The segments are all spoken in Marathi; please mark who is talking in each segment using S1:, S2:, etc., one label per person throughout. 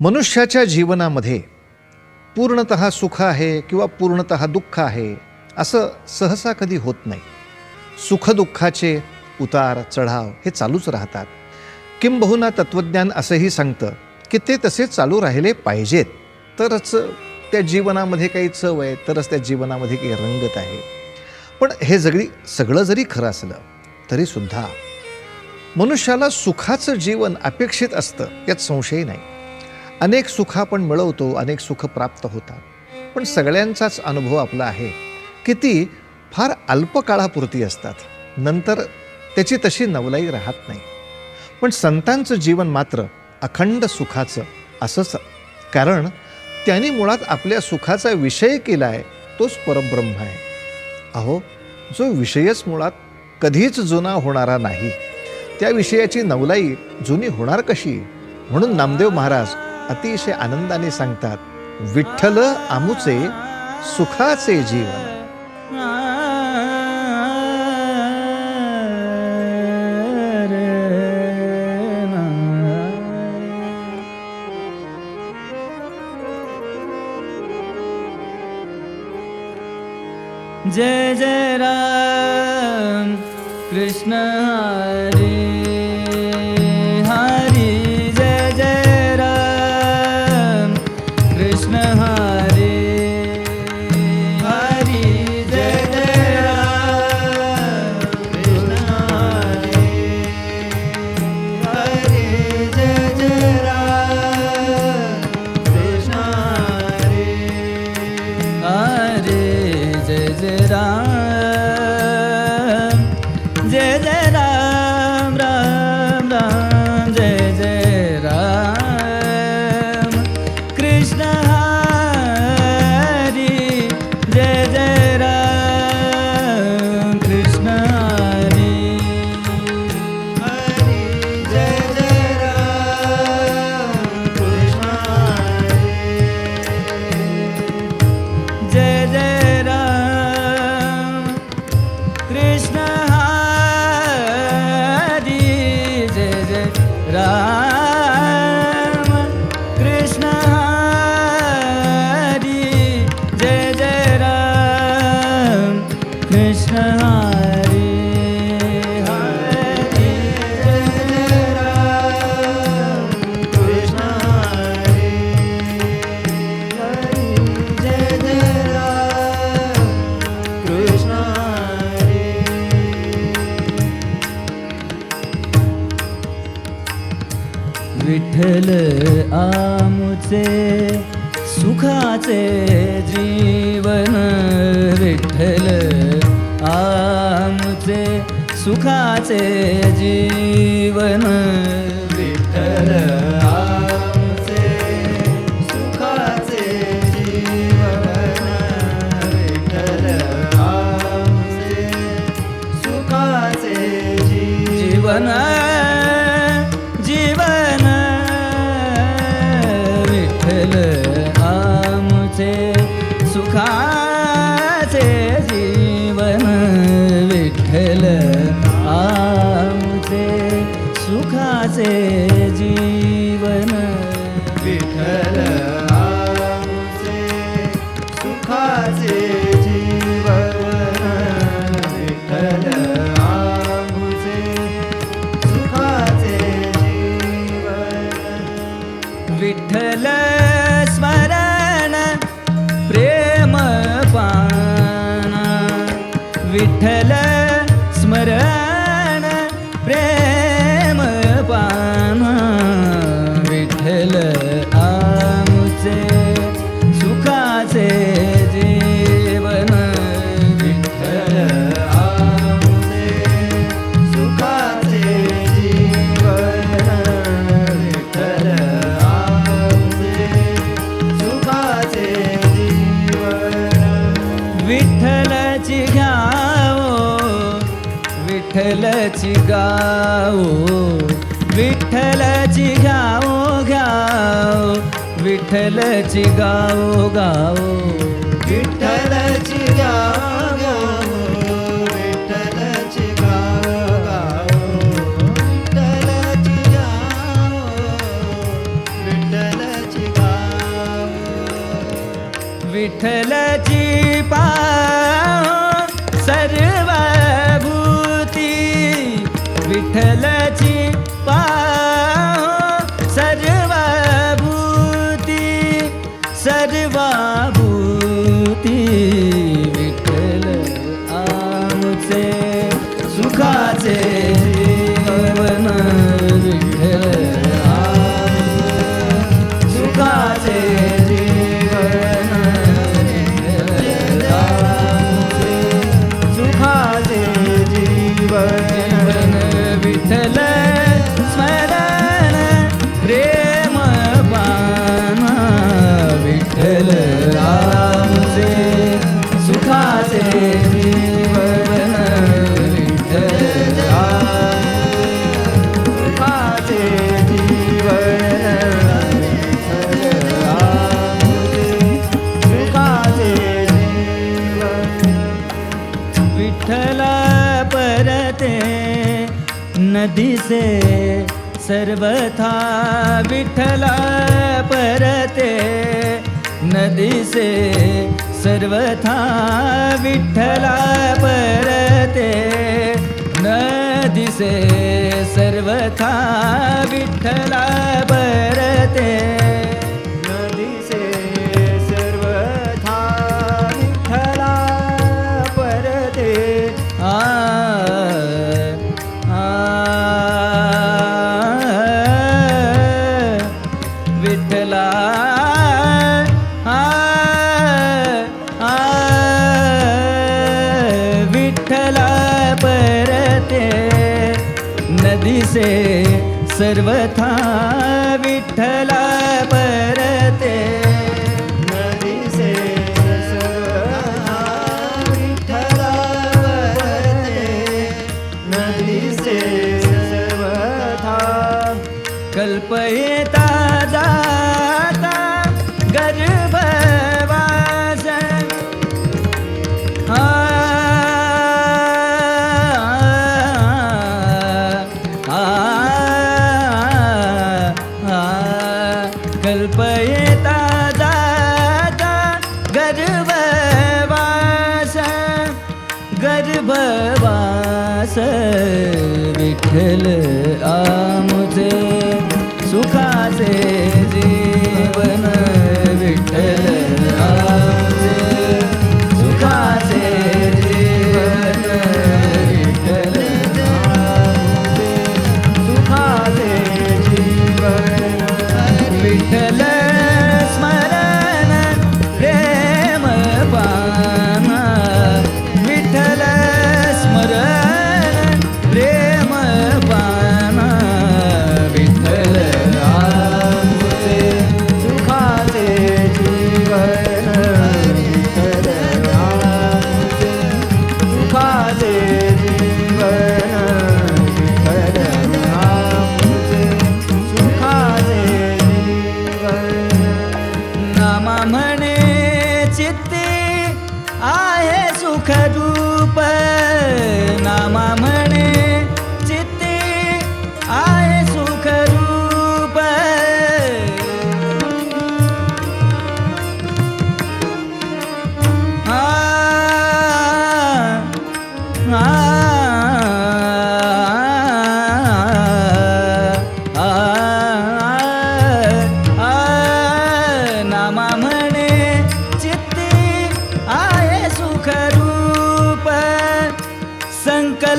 S1: मनुष्याच्या जीवनामध्ये पूर्णत सुख आहे किंवा पूर्णत दुःख आहे असं सहसा कधी होत नाही. सुखदुःखाचे उतार चढाव हे चालूच राहतात. किंबहुना तत्त्वज्ञान असंही सांगतं की ते तसे चालू राहिले पाहिजेत. तरच त्या जीवनामध्ये काही चव आहे तरच त्या जीवनामध्ये काही रंगत आहे. पण हे जगळी सगळं जरी खरं असलं तरीसुद्धा मनुष्याला सुखाचं जीवन अपेक्षित असतं यात संशय नाही. अनेक सुख आपण मिळवतो अनेक सुख प्राप्त होतात. पण सगळ्यांचाच अनुभव आपला आहे की ती फार अल्पकाळापुरती असतात. नंतर त्याची तशी नवलाई राहत नाही. पण संतांचं जीवन मात्र अखंड सुखाचं असंच कारण त्यांनी मुळात आपल्या सुखाचा विषय केला आहे तोच परब्रह्म आहे. अहो जो विषयच मुळात कधीच जुना होणारा नाही. त्या विषयाची नवलाई जुनी होणार कशी? म्हणून नामदेव महाराज अतिशय आनंदाने सांगतात विठ्ठल आमुचे सुखाचे जीवन.
S2: जय जय राम कृष्ण हरी। जय विठ्ठल आमुचे सुखाचे जीवन विठ्ठल। आमुचे सुखाचे जीवन विठ्ठलची घ्यावो विठ्ठलची गावो विठ्ठलची घ्यावो घ्यावो विठ्ठलची गावो गावो. विठ्ठलची serin सर्वथा विठ्ठला परते. न सर्वथा विठ्ठला परते. न दिसे सर्वथा विठ्ठला परते. न सर्वथा विठ्ठला परते. आ सर्वथा विठ्ठला कृपयता दादा गर्भवास गर्भवास विठ्ठल आमचे सुखाचे जीवन.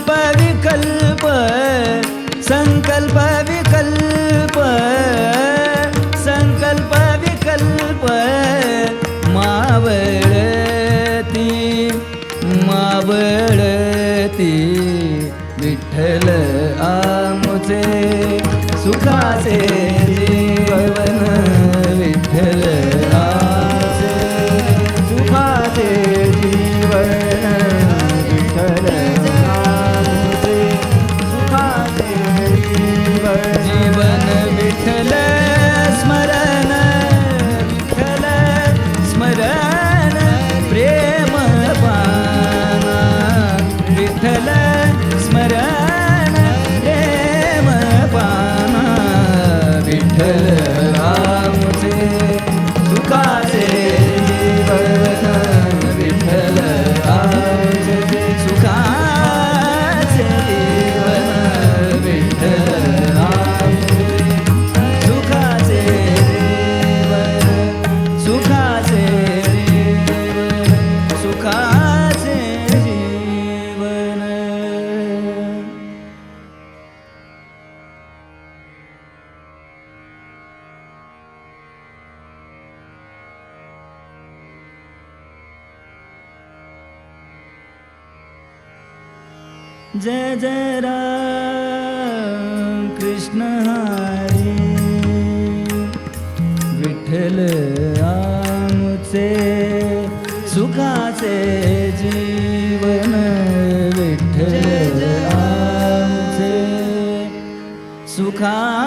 S2: संकल्प विकल्प संकल्प विकल्प संकल्प विकल्प मावळती मावळती विठ्ठल आमुचे सुखाचे जीवन विठ्ठल जय जय राम कृष्ण हरी। विठ्ठल आमचे सुखाचे जीवन विठ्ठल आमचे सुखा